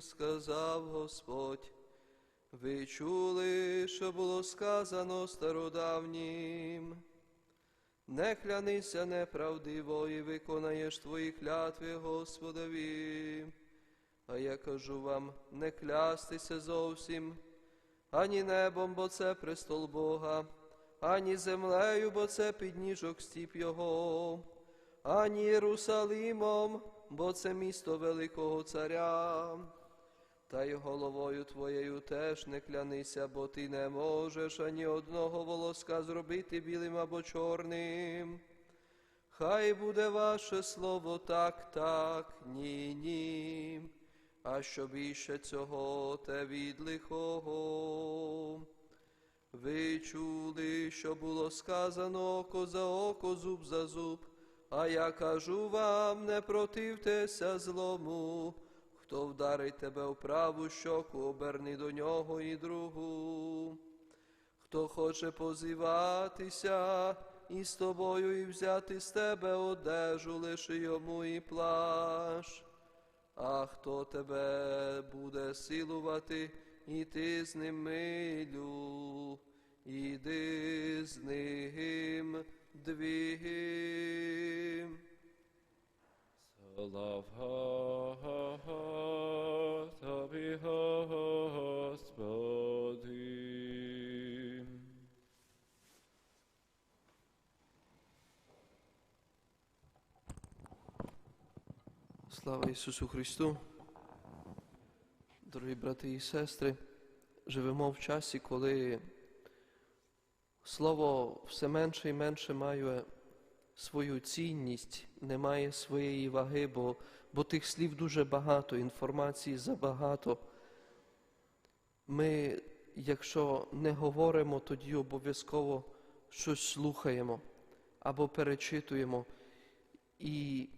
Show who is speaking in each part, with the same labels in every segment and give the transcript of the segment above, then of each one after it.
Speaker 1: сказав Господь. Ви чули, що було сказано стародавнім. Не клянися неправдиво і виконаєш твої клятви Господові. А я кажу вам, не клястися зовсім, ані небом, бо це престол Бога, ані землею, бо це підніжок стіп Його, ані Єрусалимом, бо це місто великого царя. Та й головою твоєю теж не клянися, бо ти не можеш ані одного волоска зробити білим або чорним. Хай буде ваше слово так, так, ні, ні. А що більше цього, те від лихого. Ви чули, що було сказано око за око, зуб за зуб, а я кажу вам, не противтеся злому. Хто вдарить тебе в праву щоку, оберни до нього і другу. Хто хоче позиватися із тобою і взяти з тебе одежу, лиши йому і плащ. А хто тебе буде силувати, і ти з ним милю, іди з ним двігим.
Speaker 2: Слава
Speaker 1: Слава Ісусу Христу! Дорогі брати і сестри, живемо в часі, коли Слово все менше і менше має свою цінність, не має своєї ваги, бо, бо тих слів дуже багато, інформації забагато. Ми, якщо не говоримо, тоді обов'язково щось слухаємо або перечитуємо. І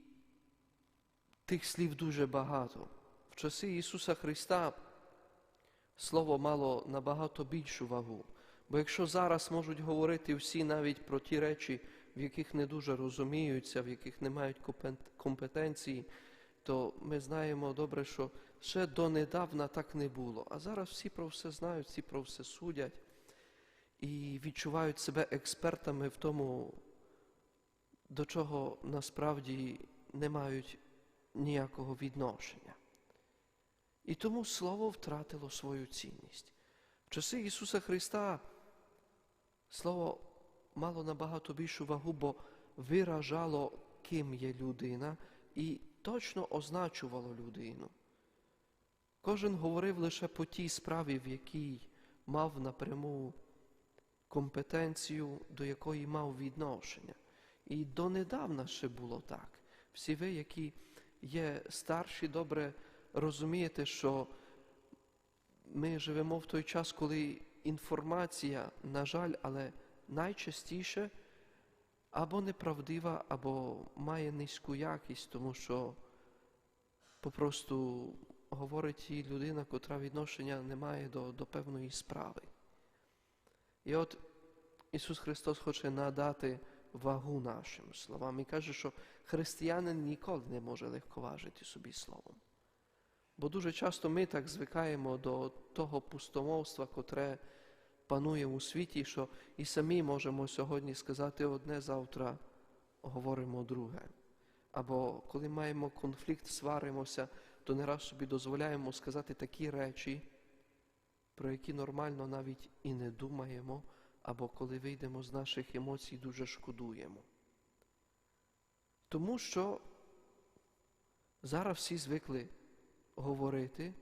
Speaker 1: тих слів дуже багато. В часи Ісуса Христа Слово мало набагато більшу вагу. Бо якщо зараз можуть говорити всі навіть про ті речі, в яких не дуже розуміються, в яких не мають компетенції, то ми знаємо добре, що ще донедавна так не було. А зараз всі про все знають, всі про все судять і відчувають себе експертами в тому, до чого насправді не мають ніякого відношення. І тому Слово втратило свою цінність. В часи Ісуса Христа Слово мало набагато більшу вагу, бо виражало, ким є людина, і точно означувало людину. Кожен говорив лише по тій справі, в якій мав напряму компетенцію, до якої мав відношення. І донедавна ще було так. Всі ви, які є старші, добре розумієте, що ми живемо в той час, коли інформація, на жаль, але найчастіше або неправдива, або має низьку якість, тому що попросту говорить їй людина, котра відношення не має до, до певної справи. І от Ісус Христос хоче надати вагу нашим словам і каже, що християнин ніколи не може легковажити собі словом. Бо дуже часто ми так звикаємо до того пустомовства, котре панує у світі, що і самі можемо сьогодні сказати одне, завтра говоримо друге. Або коли маємо конфлікт, сваримося, то не раз собі дозволяємо сказати такі речі, про які нормально навіть і не думаємо, або коли вийдемо з наших емоцій, дуже шкодуємо. Тому що зараз всі звикли говорити,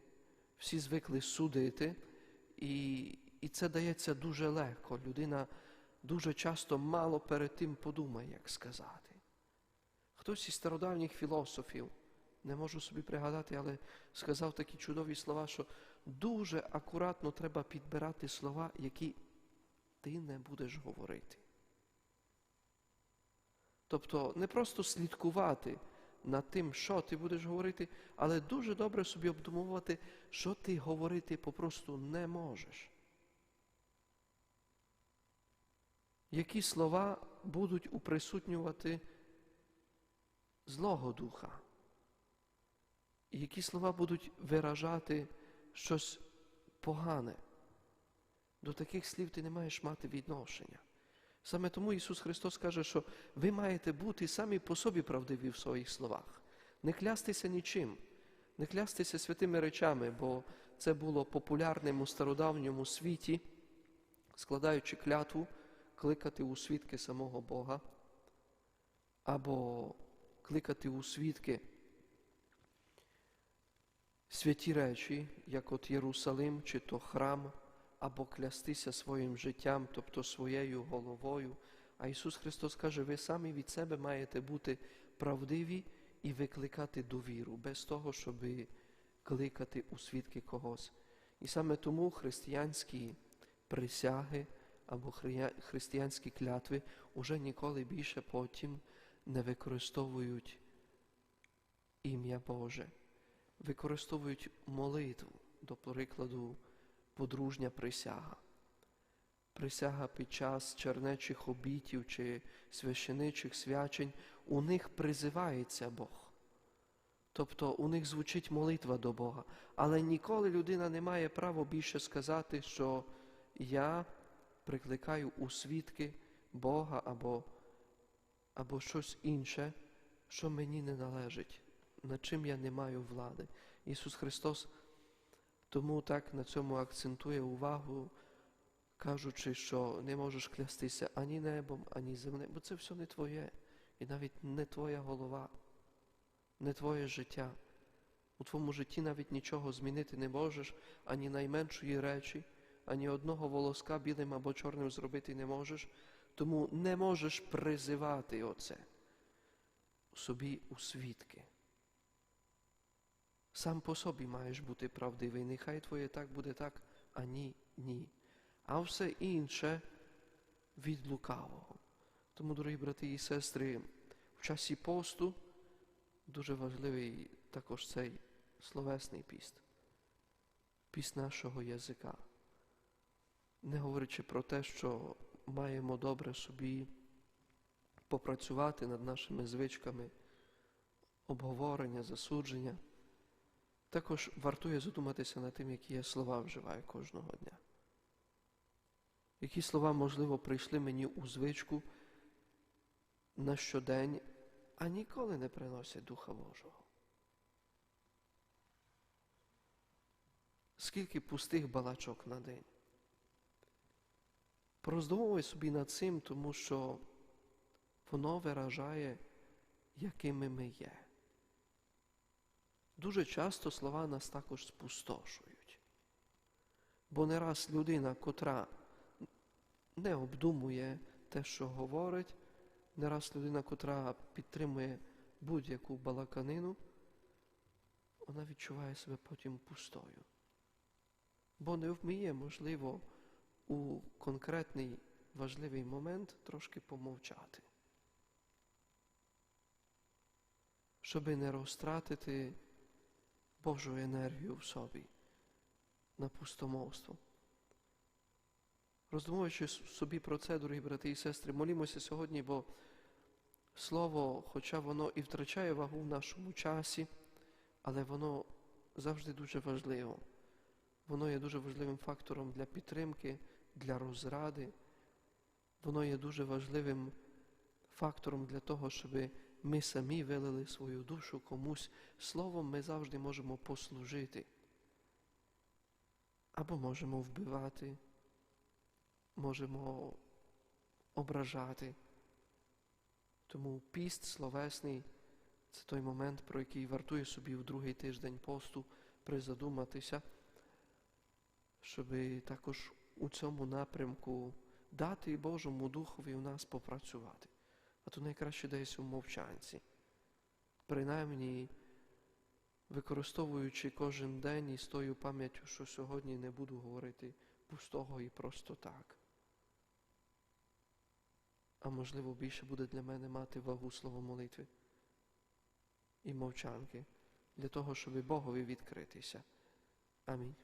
Speaker 1: всі звикли судити, і, і це дається дуже легко. Людина дуже часто мало перед тим подумає, як сказати. Хтось із стародавніх філософів, не можу собі пригадати, але сказав такі чудові слова, що дуже акуратно треба підбирати слова, які ти не будеш говорити. Тобто не просто слідкувати над тим, що ти будеш говорити, але дуже добре собі обдумувати, що ти говорити попросту не можеш. Які слова будуть уприсутнювати злого духа? які слова будуть виражати щось погане. До таких слів ти не маєш мати відношення. Саме тому Ісус Христос каже, що ви маєте бути самі по собі правдиві в своїх словах, не клястися нічим, не клястися святими речами, бо це було популярним у стародавньому світі, складаючи клятву, кликати у свідки самого Бога, або кликати у свідки святі речі, як от Єрусалим, чи то храм, або клястися своїм життям, тобто своєю головою. А Ісус Христос каже, ви самі від себе маєте бути правдиві і викликати довіру, без того, щоб кликати у свідки когось. І саме тому християнські присяги або християнські клятви уже ніколи більше потім не використовують ім'я Боже, використовують молитву, до прикладу, подружня присяга. Присяга під час чернечих обітів чи священичих свячень, у них призивається Бог. Тобто у них звучить молитва до Бога. Але ніколи людина не має права більше сказати, що я прикликаю у свідки Бога або, або щось інше, що мені не належить, над чим я не маю влади. Ісус Христос тому так на цьому акцентує увагу, кажучи, що не можеш клястися ані небом, ані землею, бо це все не твоє, і навіть не твоя голова, не твоє життя. У твоєму житті навіть нічого змінити не можеш, ані найменшої речі, ані одного волоска білим або чорним зробити не можеш, тому не можеш призивати оце собі у свідки. Сам по собі маєш бути правдивий. Нехай твоє так буде так, а ні, ні. А все інше від лукавого. Тому, дорогі брати і сестри, в часі посту дуже важливий також цей словесний піст, піст нашого язика. Не говорячи про те, що маємо добре собі попрацювати над нашими звичками, обговорення, засудження. Також вартує задуматися над тим, які я слова вживаю кожного дня. Які слова, можливо, прийшли мені у звичку на щодень, а ніколи не приносять Духа Божого. Скільки пустих балачок на день. Пороздумувай собі над цим, тому що воно виражає, якими ми є. Дуже часто слова нас також спустошують. Бо не раз людина, котра не обдумує те, що говорить, не раз людина, котра підтримує будь-яку балаканину, вона відчуває себе потім пустою. Бо не вміє, можливо, у конкретний важливий момент трошки помовчати, щоби не розтратити Божу енергію в собі на пустомовство. Роздумуючи собі про це, дорогі брати і сестри, молімося сьогодні, бо Слово, хоча воно і втрачає вагу в нашому часі, але воно завжди дуже важливо. Воно є дуже важливим фактором для підтримки, для розради. Воно є дуже важливим фактором для того, щоб ми самі вилили свою душу комусь. Словом ми завжди можемо послужити. Або можемо вбивати, можемо ображати. Тому піст словесний це той момент, про який вартує собі у другий тиждень посту призадуматися, щоб також у цьому напрямку дати Божому Духові у нас попрацювати. То найкраще десь у мовчанці. Принаймні, використовуючи кожен день і з тою пам'яттю, що сьогодні не буду говорити пустого і просто так. А можливо, більше буде для мене мати вагу слово молитви і мовчанки для того, щоб Богові відкритися. Амінь.